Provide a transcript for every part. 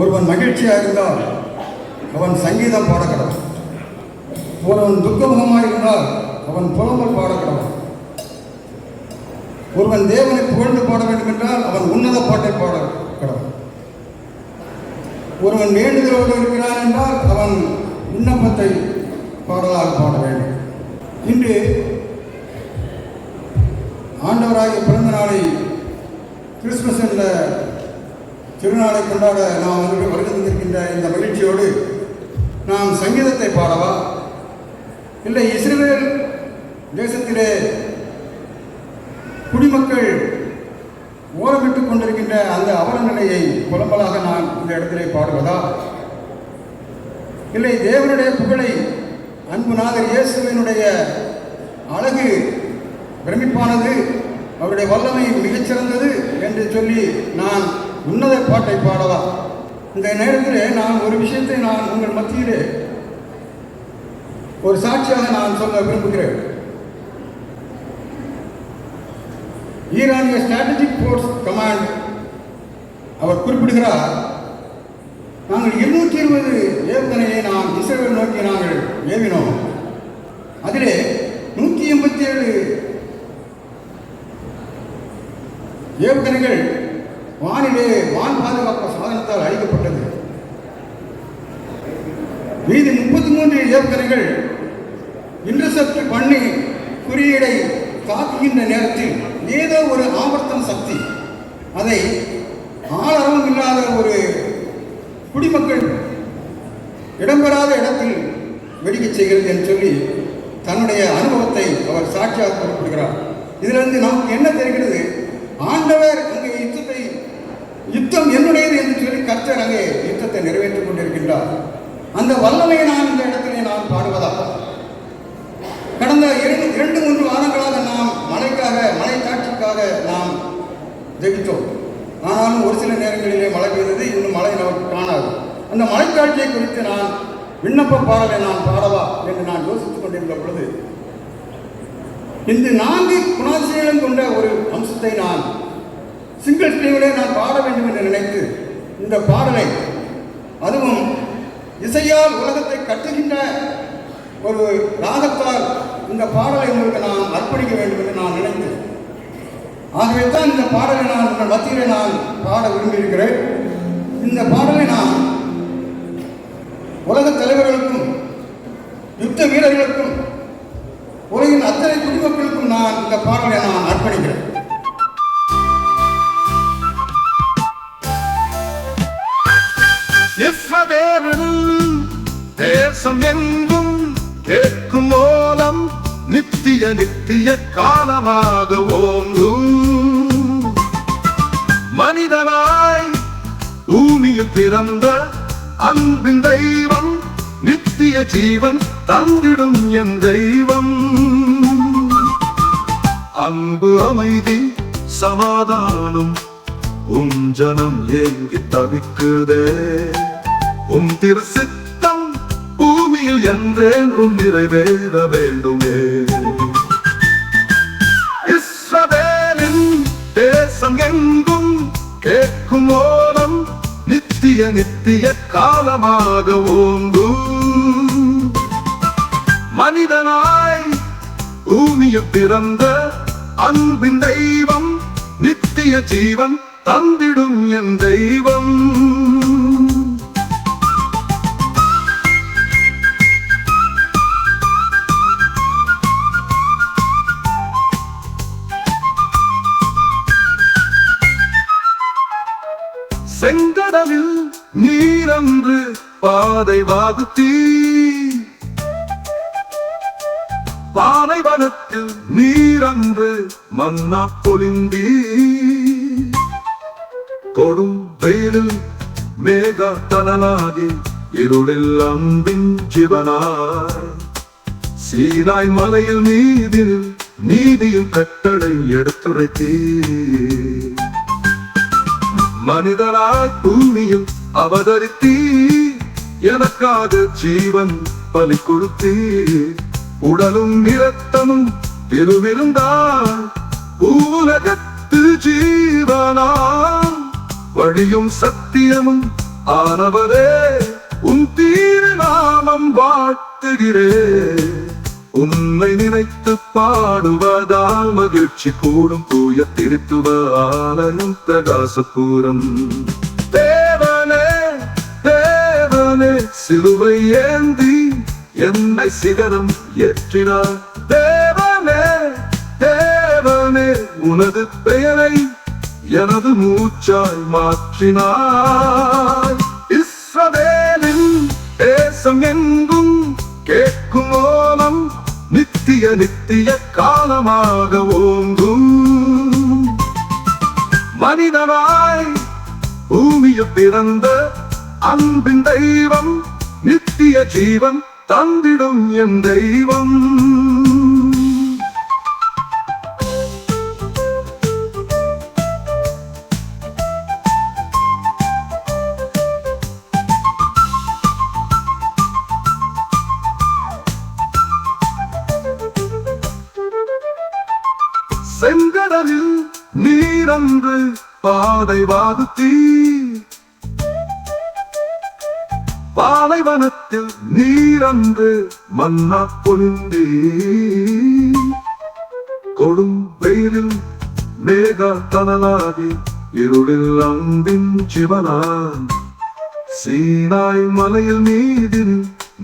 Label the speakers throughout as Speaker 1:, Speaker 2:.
Speaker 1: ஒருவன் மகிழ்ச்சியாக இருந்தால் அவன் சங்கீதம் பாடக்கடவன். ஒருவன் துக்கமுகமாக இருந்தால் அவன் புலம்பல் பாடக்கடவன். ஒருவன் தேவனை புகழ்ந்து பாட வேண்டும் என்றால் அவன் உன்னத பாட்டை பாட கடவன் ஒருவன் வேண்டுதலோடு இருக்கிறான் என்றால் அவன் விண்ணப்பத்தை பாடலாக பாட வேண்டும். இன்று ஆண்டவராகிய பிறந்த நாளை கிறிஸ்துமஸ் என்ற திருநாளை கொண்டாட நாம் வந்து வருகை தந்திருக்கின்ற இந்த மகிழ்ச்சியோடு நாம் சங்கீதத்தை பாடவா? இல்லை இஸ்ரேல் தேசத்திலே குடிமக்கள் ஓரமிட்டுக் கொண்டிருக்கின்ற அந்த அவல நிலையை புலம்பலாக நான் இந்த இடத்திலே பாடுவதா? இல்லை தேவனுடைய புகழை அன்புநாதர் இயேசுவினுடைய அழகு பிரமிப்பானது அவருடைய வல்லமை மிகச்சிறந்தது என்று சொல்லி நான் உன்னத பாட்டை பாடவா? இந்த நேரத்திலே நான் ஒரு விஷயத்தை நான் உங்கள் மத்தியிலே ஒரு சாட்சியாக நான் சொல்ல விரும்புகிறேன். ஈரானிய ஸ்ட்ராட்டஜிக் ஃபோர்ஸ் கமாண்ட் அவர் குறிப்பிடுகிறார் நாங்கள் இருநூற்றி இருபது ஏவுகணையை மீதி முப்பத்தி மூன்று ஏவுகணைகள் இன்டர்செப்ட் பண்ணி குறியீடை தாக்குகின்ற நேரத்தில் ஏதோ ஒரு ஆவர்த்தன சக்தி. அதை ஆளரவம் இல்லாத ஒரு குடிமக்கள் இடம்பெறாத இடத்தில் வெடிக்கச் செய்கிறது என்று சொல்லி தன்னுடைய அனுபவத்தை அவர் சாட்சியாக குறிப்பிடுகிறார். இதிலிருந்து நமக்கு என்ன தெரிகிறது? ஆண்டவர் அங்கே யுத்தத்தை யுத்தம் என்னுடையது என்று சொல்லி கர்த்தர் அங்கே யுத்தத்தை நிறைவேற்றிக் கொண்டிருக்கின்றார். அந்த வல்லமையை நான் இந்த இடத்திலே நான் பாடுவதாக. கடந்த இரண்டு இரண்டு மூன்று வாரங்களாக நாம் மழைக்காக மழை காட்சிக்காக நாம் ஜெபித்தோம். ஆனாலும் ஒரு சில நேரங்களிலே மழை பெய்தது இன்னும் மழை நமக்கு காணாது. அந்த மழைக்காட்சியை குறித்து நான் விண்ணப்ப பாடலை நான் பாடவா என்று நான் யோசித்துக் கொண்டிருந்த பொழுது இந்த நான்கு குணாசிரியங்களும் கொண்ட ஒரு அம்சத்தை நான் சிங்கிள் ஸ்டீவிலே நான் பாட வேண்டும் என்று நினைத்து இந்த பாடலை அதுவும் இசையால் உலகத்தை கட்டுகின்ற ஒரு ராகத்தால் இந்த பாடலை உங்களுக்கு நான் அர்ப்பணிக்க வேண்டும் என்று நான் நினைத்தேன். ஆகவே தான் இந்த பாடலை நான் உங்கள் மத்தியிலே நான் பாட விரும்பியிருக்கிறேன் இந்த பாடலை நான் உலக தலைவர்களுக்கும் யுத்த வீரர்களுக்கும் உலகின் அத்தனை குடிமக்களுக்கும் நான் இந்த பாடலை நான் அர்ப்பணிக்கிறேன்.
Speaker 2: தேசம் எங்கும் கேட்கும் மூலம் நித்திய நித்திய காலமாக ஓங்கும். மனிதனாய் பூமியில் பிறந்த அன்பின் தெய்வம் நித்திய ஜீவன் தந்திடும் என் தெய்வம். அன்பு அமைதி சமாதானம் உம் ஜனம் ஏங்கி தவிக்குதே. உம் திருசித்த சித்தம் பூமியில் நிறைவேற வேண்டுமே. இஸ்ரவேலின் தேசம் எங்கும் கேட்கும் ஓலம் நித்திய நித்திய காலமாக ஓங்கும். மனிதனாய் பூமியில் பிறந்த அன்பின் தெய்வம் நித்திய ஜீவன் தந்திடும் என் தெய்வம். நீரன்று பாதை வாகுத்தீ. பாலைவனத்தில் நீரன்று மன்னா பொலிந்தி. கொடும் வெயிலில் மேக தனலாகி இருளில் அம்பின் சிவனாய் சீனாய் மலையில் நீதில் நீதியின் கட்டளை எடுத்துரைத்தீ மனிதனாய் பூமியில் அவதரித்தீ எனக்காக ஜீவன் பலி கொடுத்தீ. உடலும் இரத்தமும் திருவிருந்தால் உலகத்து ஜீவனா வழியும் சத்தியமும் ஆனவரே உன் தீர்நாமம் வாழ்த்துகிறேன் உன்னை நினைத்து பாடுவதால் மகிழ்ச்சி கூடும் தூய திருத்துவ ஆலயம் பிரகாசபூரம் சிலுவை ஏந்தி என்னை சிகரம் ஏற்றினார். தேவனே தேவனே உனது பெயரை எனது மூச்சாய் மாற்றினாய் இஸ்ரவேலின் தேசம் எங்கும் கேட்கும் ஓலம் நித்திய நித்திய காலமாக ஓங்கும். மனிதனாய் பூமியில் பிறந்த அன்பின் தெய்வம் நித்திய ஜீவன் தந்திடும் என் தெய்வம். செங்கடலில் நீரன்று பாதை வாதுத்தீ பாலைவனத்தில் நீரந்து மன்னா பொழிந்தீ. கொடும் வெயிலில் மேக தனலாகி இருளில் அன்பின் சிவனான். சீனாய் மலையில் நீதின்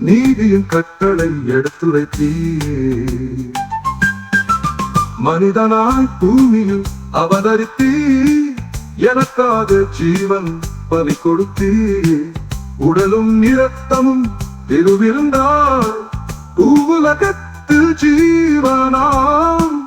Speaker 2: நீதியின் கட்டளை எடுத்துரைத்தீ மனிதனாய் பூமியில் அவதரித்தீ எனக்காக ஜீவன் பலி கொடுத்தீ உடலும் இரத்தமும் திருவிருந்தாய் பூவுலகத்து ஜீவனாம்.